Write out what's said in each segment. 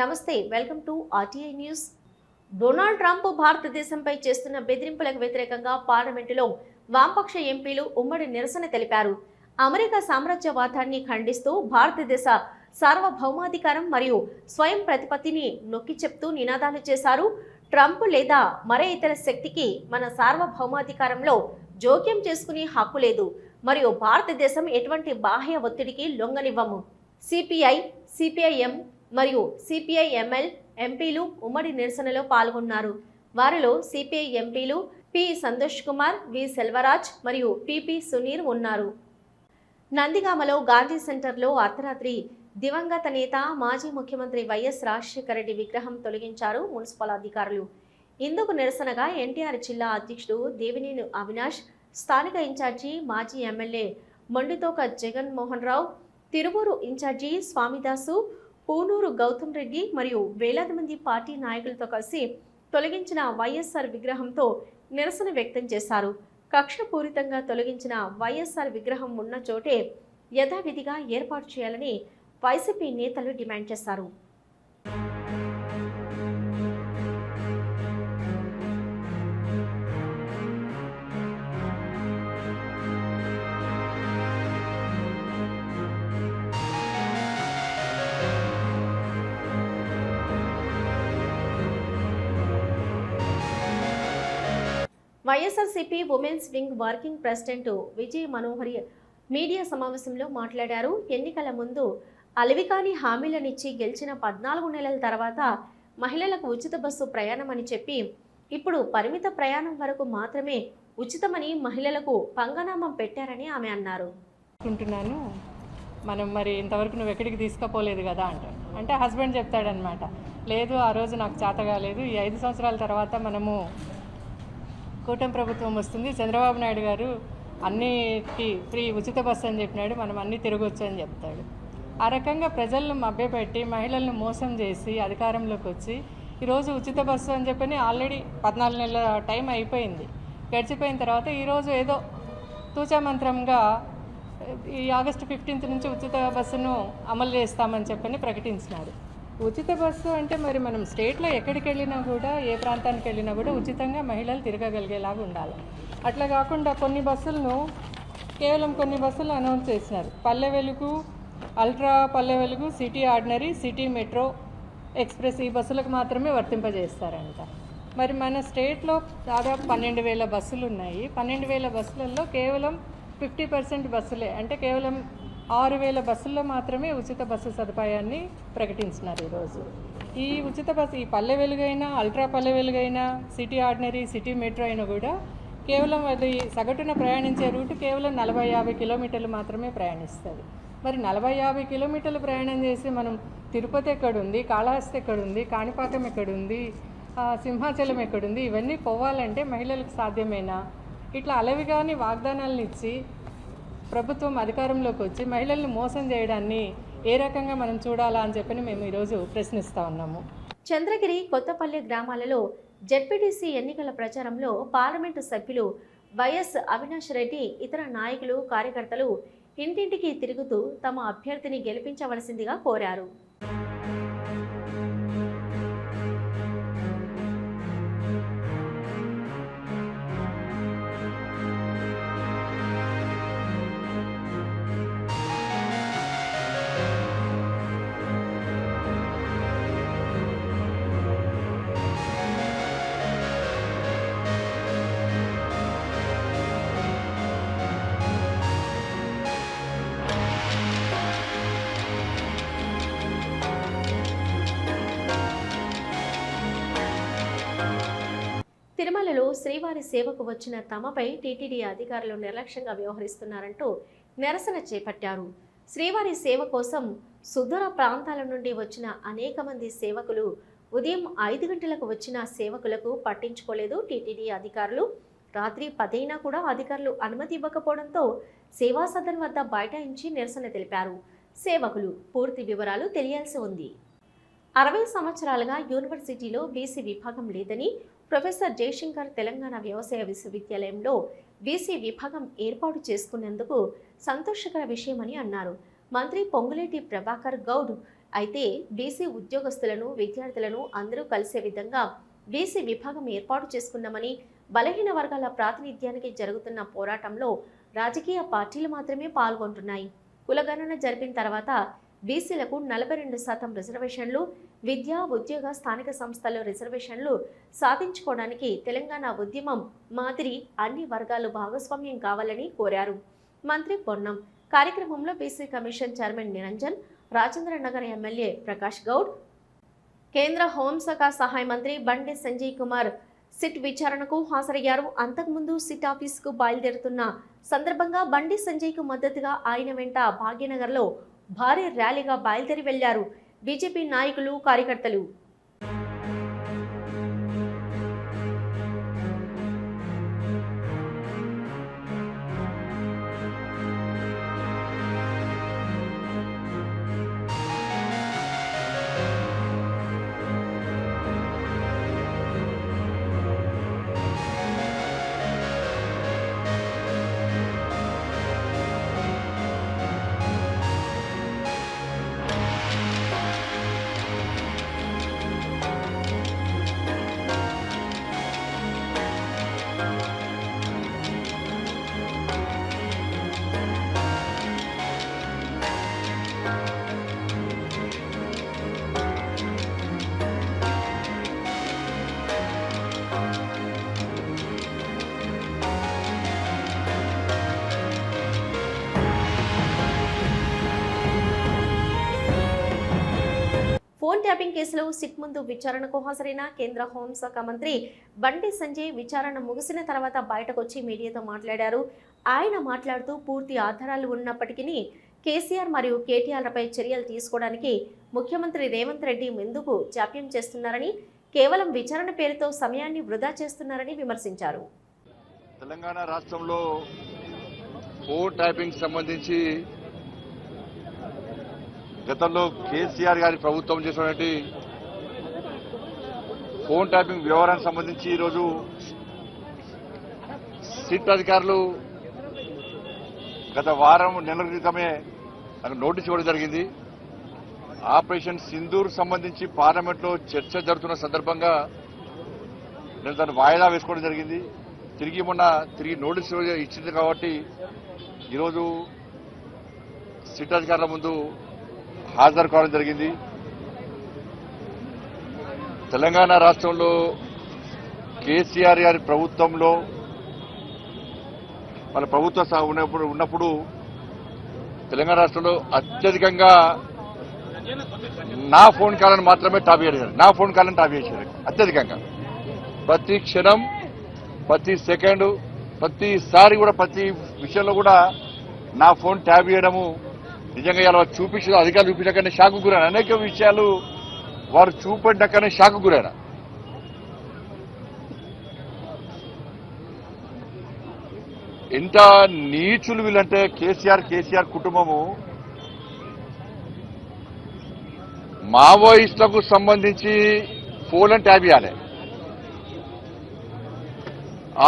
నమస్తే welcome to RTI news. Donald Trump భారతదేశంపై చేస్తున్న బెదిరింపులకు వ్యతిరేకంగా పార్లమెంటులో వామపక్ష ఎంపీలు ఉమ్మడి నిరసన తెలిపారు. అమెరికా సామ్రాజ్యవాదాన్ని ఖండిస్తూ భారతదేశ సార్వభౌమాధికారం మరియు స్వయం ప్రతిపత్తిని నొక్కి చెప్తూ నినాదాలు చేశారు. ట్రంప్ లేదా మరే ఇతర శక్తికి మన సార్వభౌమాధికారంలో జోక్యం చేసుకునే హక్కు లేదు. మరియు భారతదేశం ఎటువంటి బాహ్య ఒత్తిడికి లొంగనివ్వము. సిపిఐ సిపిఐఎం మరియు సిపిఐ ఎంఎల్ ఎంపీలు ఉమ్మడి నిరసనలో పాల్గొన్నారు. వారిలో సిపిఐ ఎంపీలు పి. సంతోష్ కుమార్ వి. సెల్వరాజ్ మరియు పిపి సునీర్ ఉన్నారు. నందిగామలో గాంధీ సెంటర్లో అర్ధరాత్రి దివంగత నేత మాజీ ముఖ్యమంత్రి వైఎస్ రాజశేఖర రెడ్డి విగ్రహం తొలగించారు మున్సిపల్ అధికారులు. ఇందుకు నిరసనగా ఎన్టీఆర్ జిల్లా అధ్యక్షుడు దేవినేని అవినాష్ స్థానిక ఇన్ఛార్జి మాజీ ఎమ్మెల్యే మొండితోక జగన్మోహన్ రావు తిరువూరు ఇన్ఛార్జి స్వామిదాసు పూనూరు గౌతమ్ రెడ్డి మరియు వేలాది మంది పార్టీ నాయకులతో కలిసి తొలగించిన వైఎస్ఆర్ విగ్రహంతో నిరసన వ్యక్తం చేశారు. కక్షపూరితంగా తొలగించిన వైఎస్ఆర్ విగ్రహం ఉన్న చోటే యథావిధిగా ఏర్పాటు చేయాలని వైసీపీ నేతలు డిమాండ్ చేశారు. YSRCP women's wing working president Vijay Manohari media సమావేశంలో మాట్లాడారు. ఎన్నికల ముందు అలవికాని హామీలనిచ్చి గెలిచిన పద్నాలుగు నెలల తర్వాత మహిళలకు ఉచిత బస్సు ప్రయాణం అని చెప్పి ఇప్పుడు పరిమిత ప్రయాణం వరకు మాత్రమే ఉచితమని మహిళలకు పంగనామం పెట్టారని ఆమె అన్నారు. అనుకుంటున్నాను. మనం మరి ఇంతవరకు నువ్వు ఎక్కడికి తీసుకుపోలేదు కదా అంటాడు అంటే హస్బెండ్ చెప్తాడనమాట లేదు ఆ రోజు నాకు చేత కాలేదు ఈ ఐదు సంవత్సరాల తర్వాత మనము కూటమి ప్రభుత్వం వస్తుంది. చంద్రబాబు నాయుడు గారు అన్నిటి ఫ్రీ ఉచిత బస్సు అని చెప్పినాడు. మనం అన్నీ తిరగొచ్చు అని చెప్తాడు. ఆ రకంగా ప్రజలను మభ్యపెట్టి మహిళలను మోసం చేసి అధికారంలోకి వచ్చి ఈరోజు ఉచిత బస్సు అని చెప్పని ఆల్రెడీ పద్నాలుగు నెలల టైం అయిపోయింది. గడిచిపోయిన తర్వాత ఈరోజు ఏదో తూచామంత్రంగా ఈ ఆగస్టు ఫిఫ్టీన్త్ నుంచి ఉచిత బస్సును అమలు చేస్తామని చెప్పని ప్రకటించినారు. ఉచిత బస్సు అంటే మరి మనం స్టేట్లో ఎక్కడికి వెళ్ళినా కూడా ఏ ప్రాంతానికి వెళ్ళినా కూడా ఉచితంగా మహిళలు తిరగగలిగేలాగా ఉండాలి. అట్లా కాకుండా కొన్ని బస్సులను కేవలం కొన్ని బస్సులు అనౌన్స్ చేసినారు. పల్లె Velugu ultra Palle Velugu city ordinary city metro express ఈ బస్సులకు మాత్రమే వర్తింపజేస్తారంట. మరి మన స్టేట్లో దాదాపు పన్నెండు వేల బస్సులు ఉన్నాయి. పన్నెండు వేల బస్సులలో కేవలం ఫిఫ్టీ పర్సెంట్ బస్సులే అంటే కేవలం ఆరు వేల బస్సుల్లో మాత్రమే ఉచిత బస్సు సదుపాయాన్ని ప్రకటించినారు ఈరోజు. ఈ ఉచిత బస్సు ఈ పల్లె వెలుగైనా అల్ట్రా పల్లె వెలుగైనా సిటీ ఆర్డినరీ సిటీ మెట్రో అయినా కూడా కేవలం అది సగటున ప్రయాణించే రూటు కేవలం నలభై యాభై కిలోమీటర్లు మాత్రమే ప్రయాణిస్తుంది. మరి నలభై యాభై కిలోమీటర్లు ప్రయాణం చేసి మనం తిరుపతి ఎక్కడుంది కాళహస్తి ఎక్కడుంది కాణిపాకం ఎక్కడుంది సింహాచలం ఎక్కడుంది ఇవన్నీ పోవాలంటే మహిళలకు సాధ్యమేనా? ఇట్లా అలవిగాని వాగ్దానాలను ఇచ్చి ప్రభుత్వం అధికారంలోకి వచ్చి మహిళల్ని మోసం చేయడాన్ని ఏ రకంగా మనం చూడాలా అని చెప్పని మేము ఈరోజు ప్రశ్నిస్తూ ఉన్నాము. చంద్రగిరి కొత్తపల్లి గ్రామాలలో జడ్పీటీసీ ఎన్నికల ప్రచారంలో పార్లమెంటు సభ్యులు వైఎస్ అవినాష్ రెడ్డి ఇతర నాయకులు కార్యకర్తలు ఇంటింటికి తిరుగుతూ తమ అభ్యర్థిని గెలిపించవలసిందిగా కోరారు. తిరుమలలో శ్రీవారి సేవకు వచ్చిన తమపై టీటీడీ అధికారులు నిర్లక్ష్యంగా వ్యవహరిస్తున్నారంటూ నిరసన చేపట్టారు. శ్రీవారి సేవ కోసం సుదూర ప్రాంతాల నుండి వచ్చిన అనేక మంది సేవకులు ఉదయం ఐదు గంటలకు వచ్చిన సేవకులకు పట్టించుకోలేదు టీటీడీ అధికారులు. రాత్రి పదైనా కూడా అధికారులు అనుమతి ఇవ్వకపోవడంతో సేవా సదన్ వద్ద బైఠాయించి నిరసన తెలిపారు. సేవకులు పూర్తి వివరాలు తెలియాల్సి ఉంది. అరవై సంవత్సరాలుగా యూనివర్సిటీలో బీసీ విభాగం లేదని ప్రొఫెసర్ జయశంకర్ తెలంగాణ వ్యవసాయ విశ్వవిద్యాలయంలో బీసీ విభాగం ఏర్పాటు చేసుకున్నందుకు సంతోషకర విషయమని అన్నారు. మంత్రి పొంగులేటి ప్రభాకర్ గౌడ్ అయితే బీసీ ఉద్యోగస్తులను విద్యార్థులను అందరూ కలిసే విధంగా బీసీ విభాగం ఏర్పాటు చేసుకున్నామని బలహీన వర్గాల ప్రాతినిధ్యానికి జరుగుతున్న పోరాటంలో రాజకీయ పార్టీలు మాత్రమే పాల్గొంటున్నాయి. కులగణన జరిపిన తర్వాత బీసీలకు నలభై రెండు శాతం రిజర్వేషన్లు విద్యా ఉద్యోగ స్థానిక సంస్థల్లో రిజర్వేషన్లు సాధించుకోవడానికి తెలంగాణ ఉద్యమం మాదిరి అన్ని వర్గాలు భాగస్వామ్యం కావాలని కోరారు. మంత్రి పొన్నం. కార్యక్రమంలో BC commission chairman Niranjan Rajendra Nagar MLA Prakash Goud కేంద్ర హోంశాఖ సహాయ మంత్రి బండి సంజయ్ కుమార్ సిట్ విచారణకు హాజరయ్యారు. అంతకుముందు సిట్ ఆఫీసుకు బయలుదేరుతున్న సందర్భంగా బండి సంజయ్కు మద్దతుగా ఆయన వెంట భాగ్యనగర్లో భారీ ర్యాలీగా బయలుదేరి వెళ్ళారు. బీజేపీ నాయకులు కార్యకర్తలు ఫోన్ కేసులో సిట్ ముందు విచారణకు హాజరైన కేంద్ర హోంశాఖ మంత్రి బండి సంజయ్ విచారణ ముగిసిన తర్వాత బయటకొచ్చి మీడియాతో మాట్లాడారు. ఆయన మాట్లాడుతూ పూర్తి ఆధారాలు ఉన్నప్పటికీ కేసీఆర్ మరియు కేటీఆర్లపై చర్యలు తీసుకోవడానికి ముఖ్యమంత్రి రేవంత్ రెడ్డి ఎందుకు జాప్యం చేస్తున్నారని కేవలం విచారణ పేరుతో సమయాన్ని వృధా చేస్తున్నారని విమర్శించారు. తెలంగాణ రాష్ట్రంలో ఫోన్ టైపింగ్ సంబంధించి గతంలో కేసీఆర్ గారి ప్రభుత్వం చేసినటువంటి ఫోన్ ట్యాపింగ్ వ్యవహారానికి సంబంధించి ఈరోజు సిట్ అధికారులు గత వారం నెల క్రితమే నాకు నోటీస్ ఇవ్వడం జరిగింది. ఆపరేషన్ సింధూర్ సంబంధించి పార్లమెంట్లో చర్చ జరుగుతున్న సందర్భంగా నేను దాన్ని వాయిదా వేసుకోవడం జరిగింది. తిరిగి మొన్న తిరిగి నోటీస్ ఇచ్చింది కాబట్టి ఈరోజు సిట్ అధికారుల ముందు హాజరు కావడం జరిగింది. తెలంగాణ రాష్ట్రంలో కేసీఆర్ గారి ప్రభుత్వంలో వాళ్ళ ప్రభుత్వ ఉన్నప్పుడు ఉన్నప్పుడు తెలంగాణ రాష్ట్రంలో అత్యధికంగా నా ఫోన్ కాలను మాత్రమే టాప్ చేశారు. నా ఫోన్ కాలను టాప్ చేశారు. అత్యధికంగా. ప్రతి క్షణం ప్రతి సెకండ్ ప్రతిసారి కూడా ప్రతి విషయంలో కూడా నా ఫోన్ ట్యాబ్ చేయడము నిజంగా ఇలా చూపించిన అధికారులు చూపించకనే షాకు గురైన అనేక విషయాలు వారు చూపెట్టకనే షాకు గురైన. ఎంత నీచులు వీళ్ళంటే కేసీఆర్ కేసీఆర్ కుటుంబము మావోయిస్టులకు సంబంధించి ఫోన్ ట్యాబ్ ఇవ్వాలి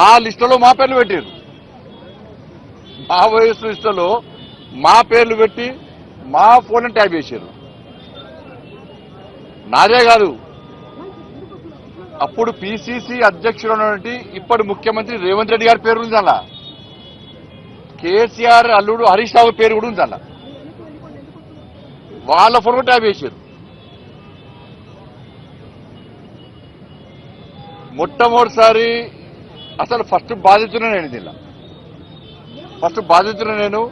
ఆ లిస్టులో మా పేర్లు పెట్టారు మావోయిస్టు లిస్టులో మా పేర్లు పెట్టి మా ఫోన్ ట్యాబ్ చేశారు. నాదే కాదు. అప్పుడు పిసిసి అధ్యక్షుడు ఉన్నటువంటి ఇప్పటి ముఖ్యమంత్రి రేవంత్ రెడ్డి గారి పేరు ఉంది అలా కేసీఆర్ అల్లుడు హరీష్ రావు పేరు కూడా ఉంది అలా వాళ్ళ ఫోన్ కూడా ట్యాబ్ చేశారు. మొట్టమొదటిసారి అసలు ఫస్ట్ బాధితున్నా నేను దీనిలో. ఫస్ట్ బాధితున్నా నేను.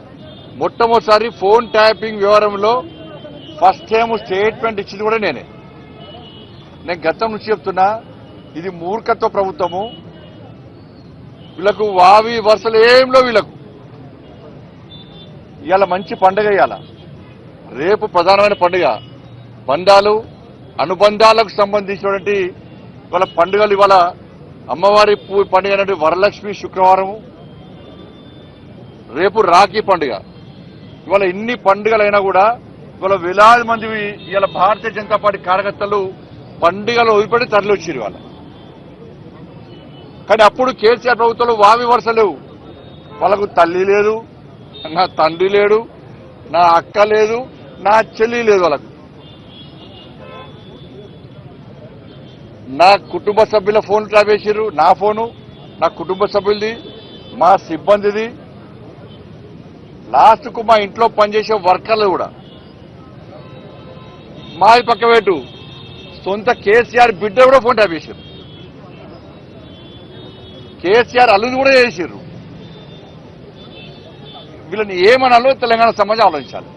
మొట్టమొదటిసారి ఫోన్ ట్యాపింగ్ వ్యవహారంలో ఫస్ట్ టైం స్టేట్మెంట్ ఇచ్చింది కూడా నేనే. నేను గతం నుంచి చెప్తున్నా ఇది మూర్ఖత్వ ప్రభుత్వము. వీళ్ళకు వావి వరుసలు ఏంలో వీళ్ళకు. ఇవాళ మంచి పండుగ ఇవాళ. రేపు ప్రధానమైన పండుగ. బంధాలు అనుబంధాలకు సంబంధించినటువంటి ఇవాళ పండుగలు ఇవాళ అమ్మవారి పూ- పండుగ అనేది వరలక్ష్మి శుక్రవారము. రేపు రాఖీ పండుగ. ఇవాళ ఇన్ని పండుగలైనా కూడా ఇవాళ వేలాది మంది ఇవాళ భారతీయ జనతా పార్టీ కార్యకర్తలు పండుగలు వదిలిపెట్టి తరలివచ్చారు ఇవాళ. కానీ అప్పుడు కేసీఆర్ ప్రభుత్వంలో వావి వరుస లేవు వాళ్ళకు తల్లి లేదు నా తండ్రి లేడు నా అక్క లేదు నా చెల్లి లేదు వాళ్ళకు. నా కుటుంబ సభ్యుల ఫోన్ ట్రాప్ నా ఫోను నా కుటుంబ సభ్యులది మా సిబ్బందిది లాస్ట్కు మా ఇంట్లో పనిచేసే వర్కర్లు కూడా. మాది పక్క పెట్టు. సొంత కేసీఆర్ బిడ్డ కూడా ఫోన్ ట్యాప్ చేశారు కేసీఆర్ అల్లుది కూడా చేశారు వీళ్ళని ఏమనాలో తెలంగాణ సమాజం ఆలోచించాలి.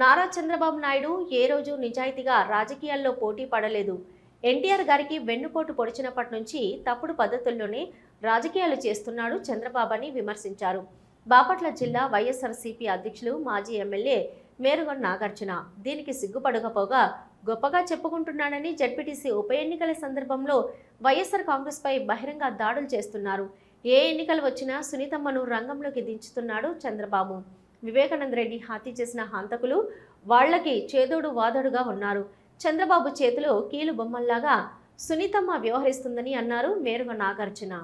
నారా చంద్రబాబు నాయుడు ఏ రోజు నిజాయితీగా రాజకీయాల్లో పోటీ పడలేదు. ఎన్టీఆర్ గారికి వెన్నుపోటు పొడిచినప్పటి నుంచి తప్పుడు పద్ధతుల్లోనే రాజకీయాలు చేస్తున్నాడు చంద్రబాబు అని విమర్శించారు. బాపట్ల జిల్లా వైఎస్ఆర్సీపీ అధ్యక్షులు మాజీ ఎమ్మెల్యే మేరుగొండ నాగార్జున. దీనికి సిగ్గుపడకపోగా గొప్పగా చెప్పుకుంటున్నాడని జడ్పీటీసీ ఉప ఎన్నికల సందర్భంలో వైఎస్ఆర్ కాంగ్రెస్పై బహిరంగ దాడులు చేస్తున్నారు. ఏ ఎన్నికలు వచ్చినా సునీతమ్మను రంగంలోకి దించుతున్నాడు చంద్రబాబు. వివేకానంద రెడ్డి హత్య చేసిన హంతకులు వాళ్ళకి చేదోడు వాదోడుగా ఉన్నారు. చంద్రబాబు చేతిలో కీలు బొమ్మల్లాగా సునీతమ్మ వ్యవహరిస్తుందని అన్నారు మేరుగ నాగార్జున.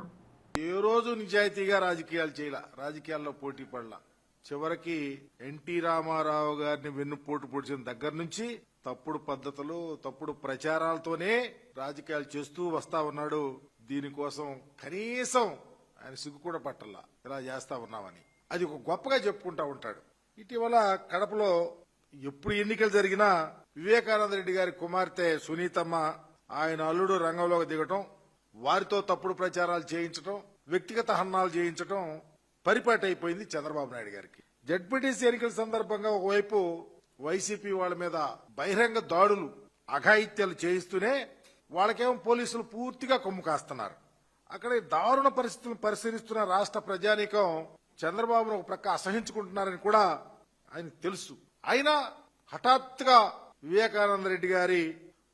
ఏ రోజు నిజాయితీగా రాజకీయాలు చేయాల? రాజకీయాల్లో పోటీ పడలా. చివరికి ఎన్టీ రామారావు గారిని వెన్నుపోటు పొడిచిన దగ్గర నుంచి తప్పుడు పద్ధతులు తప్పుడు ప్రచారాలతోనే రాజకీయాలు చేస్తూ వస్తా ఉన్నాడు. దీనికోసం కనీసం ఆయన సిగ్గు కూడా పట్టల్లా ఇలా చేస్తా ఉన్నామని. అది ఒక గొప్పగా చెప్పుకుంటా ఉంటాడు. ఇటీవల కడపలో ఎప్పుడు ఎన్నికలు జరిగినా వివేకానంద రెడ్డి గారి కుమార్తె సునీతమ్మ ఆయన అల్లుడు రంగంలోకి దిగటం వారితో తప్పుడు ప్రచారాలు చేయించడం వ్యక్తిగత హన్నాలు చేయించడం పరిపాటి అయిపోయింది చంద్రబాబు నాయుడు గారికి. జడ్పీటీసీ ఎన్నికల సందర్భంగా ఒకవైపు వైసీపీ వాళ్ళ మీద బహిరంగ దాడులు అఘాయిత్యాలు చేయిస్తూనే వాళ్ళకేమో పోలీసులు పూర్తిగా కొమ్ము కాస్తున్నారు. అక్కడ దారుణ పరిస్థితులను పరిశీలిస్తున్న రాష్ట్ర ప్రజానీకం చంద్రబాబును ఒక ప్రక్క అసహించుకుంటున్నారని కూడా ఆయన తెలుసు. అయినా హఠాత్తుగా వివేకానంద రెడ్డి గారి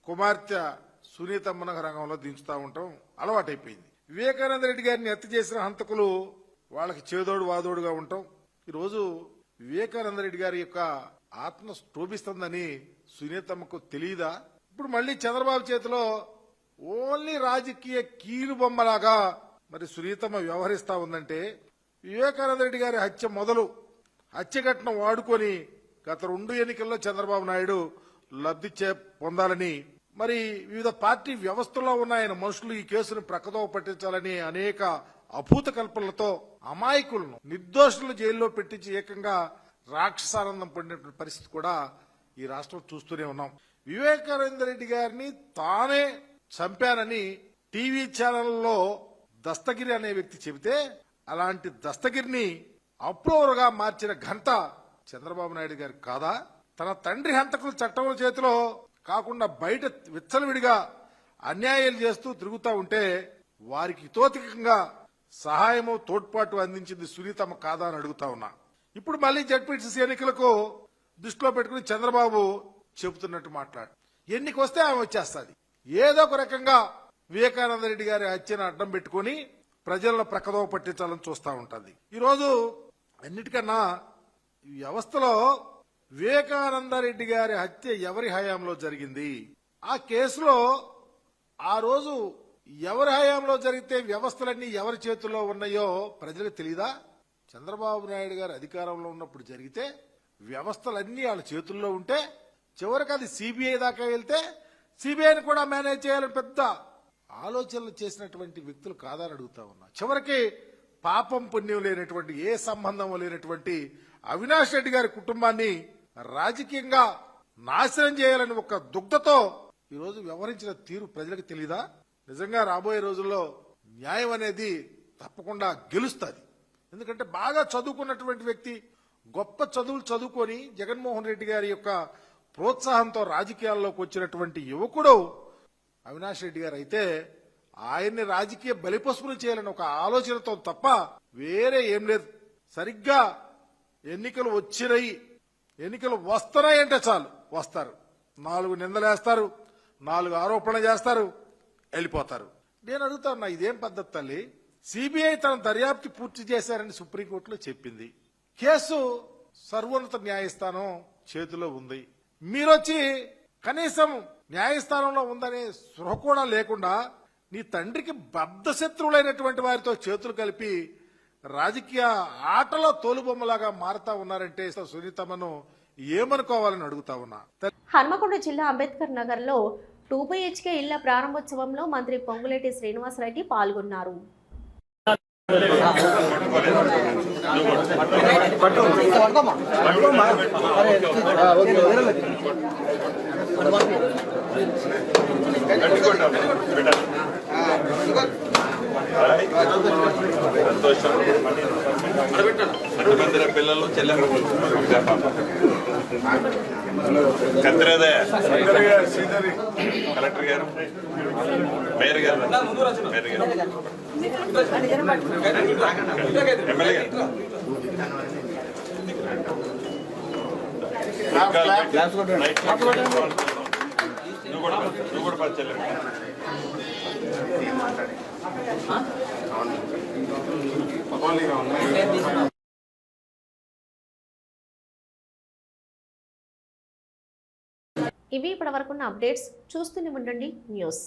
కుమార్తె సునీతమ్మన రంగంలో దించుతా ఉండటం అలవాటైపోయింది. వివేకానంద రెడ్డి గారిని హత్య చేసిన హంతకులు వాళ్ళకి చేదోడు వాదోడుగా ఉండటం ఈరోజు వివేకానంద రెడ్డి గారి యొక్క ఆత్మ క్షోభిస్తుందని సునీతమ్మకు తెలియదా ఇప్పుడు మళ్ళీ చంద్రబాబు చేతిలో ఓన్లీ రాజకీయ కీలు బొమ్మలాగా మరి సునీతమ్మ వ్యవహరిస్తా ఉందంటే వివేకానంద రెడ్డి గారి హత్య మొదలు. హత్య ఘటన వాడుకొని గత రెండు ఎన్నికల్లో చంద్రబాబు నాయుడు లబ్ధి చే పొందాలని మరి వివిధ పార్టీ వ్యవస్థలో ఉన్న ఆయన మనుషులు ఈ కేసును ప్రక్కదోవ పట్టించాలని అనేక అభూత కల్పనలతో అమాయకులను నిర్దోషులు జైల్లో పెట్టించి ఏకంగా రాక్షసానందం పడినటువంటి పరిస్థితి కూడా ఈ రాష్ట్రం చూస్తూనే ఉన్నాం. వివేకానంద రెడ్డి గారిని తానే చంపానని టీవీ ఛానల్లో దస్తగిరి అనే వ్యక్తి చెబితే అలాంటి దస్తగిరిని అప్రూవర్గా మార్చిన ఘనత చంద్రబాబు నాయుడు గారి కాదా? తన తండ్రి హంతకుల చట్టం చేతిలో కాకుండా బయట విచ్చలవిడిగా అన్యాయాలు చేస్తూ తిరుగుతూ ఉంటే వారికి తోతికంగా సహాయము తోడ్పాటు అందించింది సునీతమ్మ కాదా అని అడుగుతా ఉన్నా. ఇప్పుడు మళ్ళీ జడ్పీటీసీ ఎన్నికలకు దృష్టిలో పెట్టుకుని చంద్రబాబు చెబుతున్నట్టు మాట్లాడు. ఎన్నిక వస్తే ఆమె వచ్చేస్తుంది. ఏదో ఒక రకంగా వివేకానంద రెడ్డి గారి హత్యను అడ్డం పెట్టుకుని ప్రజలను ప్రకదోవ పట్టించాలని చూస్తా ఉంటుంది. ఈరోజు అన్నిటికన్నా వ్యవస్థలో వివేకానందరెడ్డి గారి హత్య ఎవరి హయాంలో జరిగింది? ఆ కేసులో ఆ రోజు ఎవరి హయాంలో జరిగితే వ్యవస్థలన్నీ ఎవరి చేతుల్లో ఉన్నాయో ప్రజలకు తెలియదా చంద్రబాబు నాయుడు గారు అధికారంలో ఉన్నప్పుడు జరిగితే వ్యవస్థలన్నీ వాళ్ళ చేతుల్లో ఉంటే చివరికి అది సిబిఐ దాకా వెళ్తే సిబిఐని కూడా మేనేజ్ చేయాలని పెద్ద ఆలోచనలు చేసినటువంటి వ్యక్తులు కాదని అడుగుతా ఉన్నా. చివరికి పాపం పుణ్యం లేనటువంటి ఏ సంబంధం లేనటువంటి అవినాష్ రెడ్డి గారి కుటుంబాన్ని రాజకీయంగా నాశనం చేయాలని ఒక దుగ్ధతో ఈరోజు వ్యవహరించిన తీరు ప్రజలకు తెలీదా? నిజంగా రాబోయే రోజుల్లో న్యాయం అనేది తప్పకుండా గెలుస్తుంది. ఎందుకంటే బాగా చదువుకున్నటువంటి వ్యక్తి గొప్ప చదువులు చదువుకొని జగన్మోహన్ రెడ్డి గారి యొక్క ప్రోత్సాహంతో రాజకీయాల్లోకి వచ్చినటువంటి యువకుడు అవినాష్ రెడ్డి గారు అయితే ఆయన్ని రాజకీయ బలిపశువులు చేయాలని ఒక ఆలోచనతో తప్ప వేరే ఏం లేదు. సరిగ్గా ఎన్నికలు వచ్చినాయి. ఎన్నికలు వస్తున్నాయంటే చాలు. వస్తారు. నాలుగు నిందలేస్తారు నాలుగు ఆరోపణలు చేస్తారు. వెళ్ళిపోతారు. నేను అడుగుతా ఉన్నా ఇదేం పద్ధతి తల్లి? సిబిఐ తన దర్యాప్తు పూర్తి చేశారని సుప్రీంకోర్టులో చెప్పింది. కేసు సర్వోన్నత న్యాయస్థానం చేతిలో ఉంది. మీరొచ్చి కనీసం న్యాయస్థానంలో ఉందనే స్పృహ కూడా లేకుండా నీ తండ్రికి బద్ధ శత్రువులైనటువంటి వారితో చేతులు కలిపి రాజకీయ ఆటలో తోలుబొమ్మలాగా మారుతా ఉన్నారంటే సునీతమ్మను ఏమనుకోవాలని అడుగుతా ఉన్నా. హన్మకొండ జిల్లా అంబేద్కర్ నగర్లో టూ బిహెచ్కే ఇళ్ళ ప్రారంభోత్సవంలో మంత్రి పొంగులేటి శ్రీనివాసరెడ్డి పాల్గొన్నారు. మందిర పిల్లలు చెల్లెలు కత్తిరేదే కలెక్టర్ గారు మేయర్ గారు మేయర్ గారు ఎమ్మెల్యే గారు నువ్వు కూడా నువ్వు కూడా పది చెల్లెలు ఇవి ఇప్పటివరకున్న అప్డేట్స్ చూస్తూనే ఉండండి. న్యూస్.